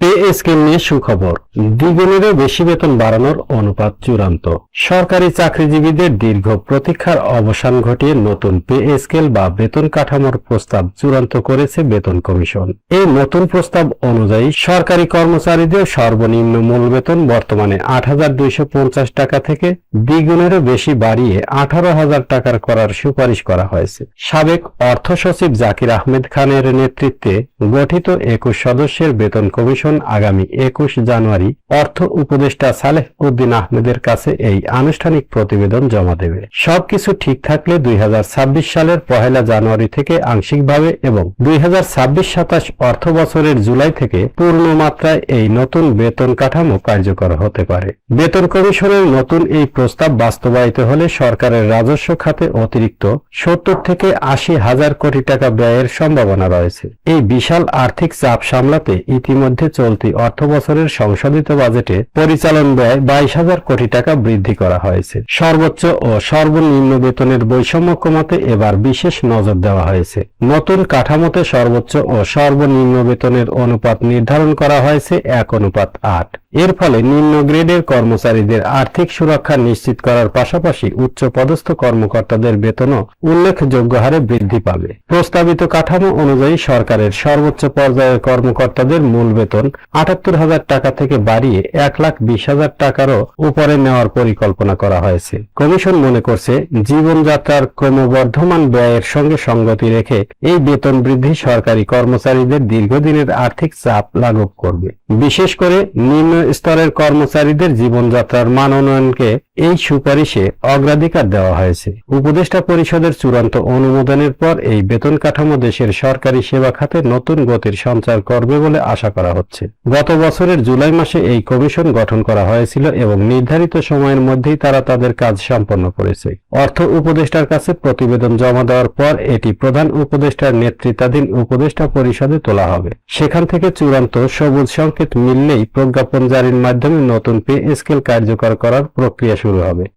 Pay scale নিয়ে সুখবর। দ্বিগুণেরও বেশি বেতন বাড়ানোর অনুপাত চূড়ান্ত। সরকারি চাকরিজীবীদের দীর্ঘ প্রতীক্ষার অবসান ঘটিয়ে নতুন পে স্কেল বা বেতন কাঠামোর প্রস্তাব চূড়ান্ত করেছে বেতন কমিশন। এই নতুন প্রস্তাব অনুযায়ী সরকারি কর্মচারীদের সর্বনিম্ন মূল বেতন বর্তমানে আট হাজার দুইশো পঞ্চাশ টাকা থেকে দ্বিগুণেরও বেশি বাড়িয়ে আঠারো হাজার টাকার করার সুপারিশ করা হয়েছে। সাবেক অর্থ সচিব জাকির আহমেদ খানের নেতৃত্বে গঠিত একুশ সদস্যের বেতন কমিশন আগামী একুশ জানুয়ারি অর্থ উপদেষ্টা সালেহ উদ্দিন আহমেদের কাছে এই আনুষ্ঠানিক প্রতিবেদন জমা দেবে। সবকিছু ঠিক থাকলে দুই সালের পহেলা জানুয়ারি থেকে আংশিকভাবে এবং দুই হাজার অর্থ বছরের জুলাই থেকে পূর্ণ মাত্রায় এই নতুন বেতন কাঠামো কার্যকর হতে পারে। বেতন কমিশনের নতুন এই প্রস্তাব বাস্তবায়িত হলে সরকারের রাজস্ব খাতে অতিরিক্ত সত্তর থেকে আশি হাজার কোটি টাকা ব্যয়ের সম্ভাবনা রয়েছে। এই বিশাল আর্থিক চাপ সামলাতে ইতিমধ্যে চলতি অর্থ বছরের সংশোধিত বাজেটে পরিচালন ব্যয় বাইশ হাজার কোটি টাকা বৃদ্ধি করা হয়েছে। সর্বোচ্চ ও সর্বনিম্ন বেতনের বৈষম্য কমাতে এবার বিশেষ নজর দেওয়া হয়েছে। নতুন কাঠামোতে সর্বোচ্চ ও সর্বনিম্ন বেতনের অনুপাত নির্ধারণ করা হয়েছে এক অনুপাত আট। এর ফলে নিম্ন গ্রেডের কর্মচারীদের আর্থিক সুরক্ষা নিশ্চিত করার পাশাপাশি উচ্চ পদস্থ কর্মকর্তাদের বেতনও উল্লেখযোগ্য হারে বৃদ্ধি পাবে। প্রস্তাবিত কাঠামো অনুযায়ী সরকারের সর্বোচ্চ পর্যায়ের কর্মকর্তাদের মূল বেতন আটাত্তর হাজার টাকা থেকে বাড়িয়ে এক লাখ বিশ হাজার টাকারও উপরে নেওয়ার পরিকল্পনা করা হয়েছে। কমিশন মনে করছে, জীবনযাত্রার ক্রমবর্ধমান ব্যয়ের সঙ্গে সঙ্গতি রেখে এই বেতন বৃদ্ধি সরকারি কর্মচারীদের দীর্ঘদিনের আর্থিক চাপ লাঘব করবে। বিশেষ করে নিম্ন স্তরের কর্মচারীদের জীবনযাত্রার মান উন্নয়নকে এই সুপারিশে অগ্রাধিকার দেওয়া হয়েছে। উপদেষ্টা পরিষদের চূড়ান্ত অনুমোদনের পর এই বেতন কাঠামো দেশের সরকারি সেবা খাতে নতুন গতির সঞ্চার করবে বলে আশা করা হচ্ছে। গত বছরের জুলাই মাসে এই কমিশন গঠন করা হয়েছিল এবং নির্ধারিত সময়ের মধ্যেই তারা তাদের কাজ সম্পন্ন করেছে। অর্থ উপদেষ্টার কাছে প্রতিবেদন জমা দেওয়ার পর এটি প্রধান উপদেষ্টার নেতৃত্বাধীন উপদেষ্টা পরিষদে তোলা হবে। সেখান থেকে চূড়ান্ত সবুজ সংকেত মিললেই প্রজ্ঞাপন জারির মাধ্যমে নতুন পে স্কেল কার্যকর করার প্রক্রিয়া শুরু হবে।